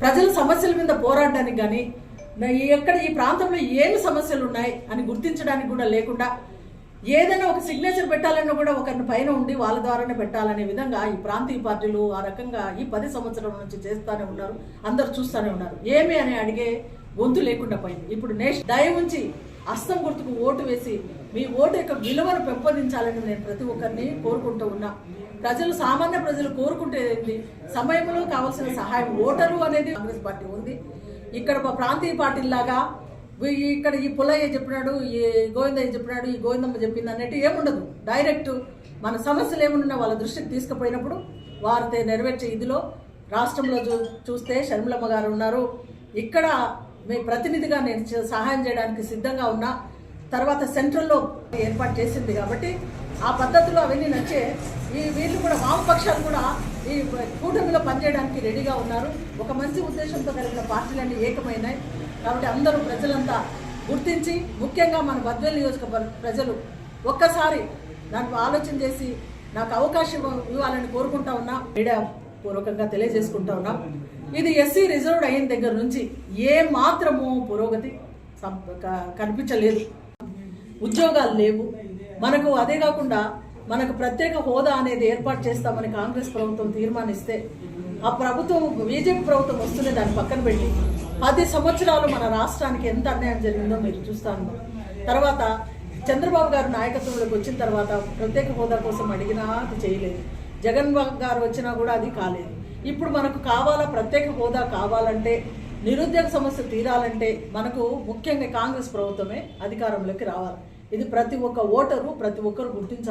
ప్రజల సమస్యల మీద పోరాడడానికి కానీ ఎక్కడ ఈ ప్రాంతంలో ఏమి సమస్యలు ఉన్నాయి అని గుర్తించడానికి కూడా లేకుండా ఏదైనా ఒక సిగ్నేచర్ పెట్టాలన్నా కూడా ఒకరిని పైన ఉండి వాళ్ళ ద్వారానే పెట్టాలనే విధంగా ఈ ప్రాంతీయ పార్టీలు ఆ రకంగా ఈ పది సంవత్సరాల నుంచి చేస్తూనే ఉన్నారు అందరు చూస్తూనే ఉన్నారు. ఏమి అని అడిగే గొంతు లేకుండా పోయింది. ఇప్పుడు నేషన్ దయ ఉంచి అస్తం గుర్తుకు ఓటు వేసి మీ ఓటు యొక్క విలువను పెంపొందించాలని నేను ప్రతి ఒక్కరిని కోరుకుంటూ ఉన్నా. ప్రజలు సామాన్య ప్రజలు కోరుకుంటేది సమయంలో కావాల్సిన సహాయం ఓటరు అనేది కాంగ్రెస్ పార్టీ ఉంది. ఇక్కడ మా ప్రాంతీయ పార్టీలాగా ఇక్కడ ఈ పుల్లయ్య చెప్పినాడు ఈ గోవిందయ్య చెప్పినాడు ఈ గోవిందమ్మ చెప్పింది అన్నట్టు ఏముండదు. డైరెక్ట్ మన సమస్యలు ఏమున్నా వాళ్ళ దృష్టికి తీసుకుపోయినప్పుడు వారితో నెరవేర్చే ఇదిలో. రాష్ట్రంలో చూ చూస్తే షర్మిలమ్మ గారు ఉన్నారు. ఇక్కడ మీ ప్రతినిధిగా నేను సహాయం చేయడానికి సిద్ధంగా ఉన్నా తర్వాత సెంట్రల్లో ఏర్పాటు చేసింది కాబట్టి ఆ పద్ధతిలో అవన్నీ నచ్చే ఈ వీళ్ళు కూడా వామపక్షాలు కూడా ఈ కూటమిలో పనిచేయడానికి రెడీగా ఉన్నారు. ఒక మంచి ఉద్దేశంతో కలిగిన పార్టీలన్నీ ఏకమైనాయి. కాబట్టి అందరూ ప్రజలంతా గుర్తించి ముఖ్యంగా మన బద్వేలు నియోజకవర్గ ప్రజలు ఒక్కసారి దానికి ఆలోచన చేసి నాకు అవకాశం ఇవ్వాలని కోరుకుంటా ఉన్నా మీడియా పూర్వకంగా తెలియజేసుకుంటా ఉన్నా. ఇది ఎస్సీ రిజర్వ్డ్ అయిన దగ్గర నుంచి ఏ మాత్రము పురోగతి కనిపించలేదు. ఉద్యోగాలు లేవు. మనకు అదే కాకుండా మనకు ప్రత్యేక హోదా అనేది ఏర్పాటు చేస్తామని కాంగ్రెస్ ప్రభుత్వం తీర్మానిస్తే ఆ ప్రభుత్వం బీజేపీ ప్రభుత్వం వస్తుంది దాన్ని పక్కన పెట్టి పది సంవత్సరాలు మన రాష్ట్రానికి ఎంత అన్యాయం జరిగిందో మీరు చూస్తాను తర్వాత చంద్రబాబు గారు నాయకత్వంలోకి వచ్చిన తర్వాత ప్రత్యేక హోదా కోసం అడిగినా అది చేయలేదు. జగన్ గారు వచ్చినా కూడా అది కాలేదు. ఇప్పుడు మనకు కావాలా ప్రత్యేక హోదా కావాలంటే నిరుద్యోగ సమస్య తీరాలంటే మనకు ముఖ్యంగా కాంగ్రెస్ ప్రభుత్వమే అధికారంలోకి రావాలి. ఇది ప్రతి ఒక్క ఓటరు ప్రతి ఒక్కరు గుర్తించాలి.